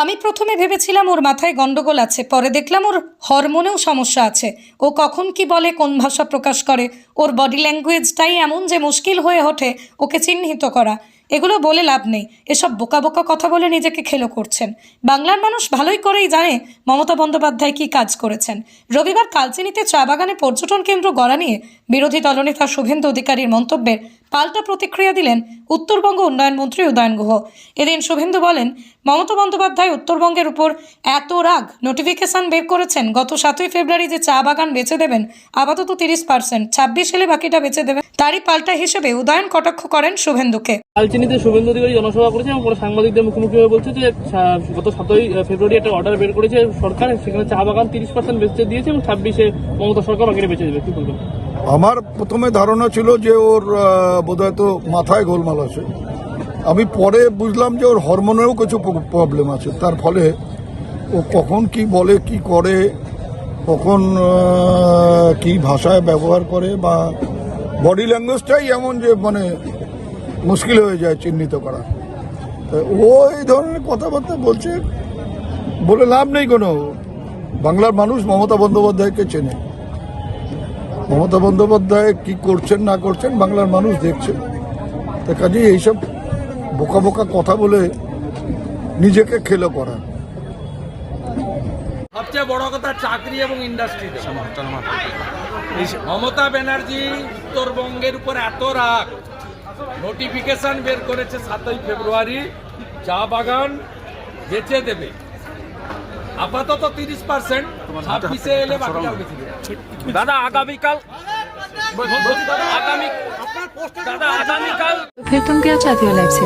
আমি প্রথমে ভেবেছিলাম ওর মাথায় গন্ডগোল আছে, পরে দেখলাম ওর হরমোনেও সমস্যা আছে। ও কখন কি বলে, কোন ভাষা প্রকাশ করে, ওর বডি ল্যাঙ্গুয়েজটাই এমন যে মুশকিল হয়ে ওঠে, ওকে চিহ্নিত করা। এগুলো বলে লাভ নেই। এসব বোকা বোকা কথা বলে নিজেকে খেলো করছেন। বাংলার মানুষ ভালোই করেই জানে মমতা বন্দ্যোপাধ্যায় কী কাজ করেছেন। রবিবার কালচিনিতে চা বাগানে পর্যটন কেন্দ্র গড়া নিয়ে বিরোধী দলনেতা শুভেন্দু অধিকারীর মন্তব্যের পাল্টা প্রতিক্রিয়া দিলেন উত্তরবঙ্গ উন্নয়ন মন্ত্রী উদয়ন গুহ। এদিন শুভেন্দু বলেন, মমতা বন্দ্যোপাধ্যায় উত্তরবঙ্গের উপর এত রাগ নোটিফিকেশন বের করেছেন, গত সাতই ফেব্রুয়ারি যে চা বাগান বেচে দেবেন, আপাতত তিরিশ পার্সেন্ট ছাব্বিশ এলে বাকিটা বেচে দেবেন। তারই পাল্টা হিসেবে উদয়ন কটাক্ষ করেন শুভেন্দুকে। কালচিনিতে শুভেন্দু অধিকারী জনসভা করেছে এবং পরে সাংবাদিকদের মুখোমুখি হয়ে বলছে যে গত সাতই ফেব্রুয়ারি একটা অর্ডার বের করেছে সরকার, সেখানে চা বাগান তিরিশ পার্সেন্ট বেচতে দিয়েছে এবং ছাব্বিশে মমতা সরকার বাকিটা বেঁচে দেবে। কি বলবেন? আমার প্রথমে ধারণা ছিল যে ওর বোধহয় তো মাথায় গোলমাল আছে। আমি পরে বুঝলাম যে ওর হরমোনেরও কিছু প্রবলেম আছে। তার ফলে ও কখন কি বলে, কি করে, কখন কি ভাষায় ব্যবহার করে বা বডি ল্যাঙ্গুয়েজটাই এমন যে মানে মুশকিল হয়ে যায় চিহ্নিত করা। তা ও এই ধরনের কথাবার্তা বলছে বলে লাভ নেই কোনো। বাংলার মানুষ মমতা বন্দ্যোপাধ্যায়কে চেনে। মমতা বন্দ্যোপাধ্যায় কি করছেন না করছেন বাংলার মানুষ দেখছে। তা কাজে এইসব বোকা বোকা কথা বলে নিজেকে খেলো করা। সবচেয়ে বড় কথা চাকরি এবং ইন্ডাস্ট্রিতে মমতা ব্যানার্জি উত্তরবঙ্গের উপর এত রাগ। নোটিফিকেশন বের করেছে সাতই ফেব্রুয়ারি চা বাগান বেচে দেবে আপাতত তিরিশ পার্সেন্ট ছাব্বিশে এলে বাকিটাও বেঁচে দেবে দাদা আগামীকাল আগামী দাদা আগামীকাল फिर तुम क्या चाहती हो लाइफ से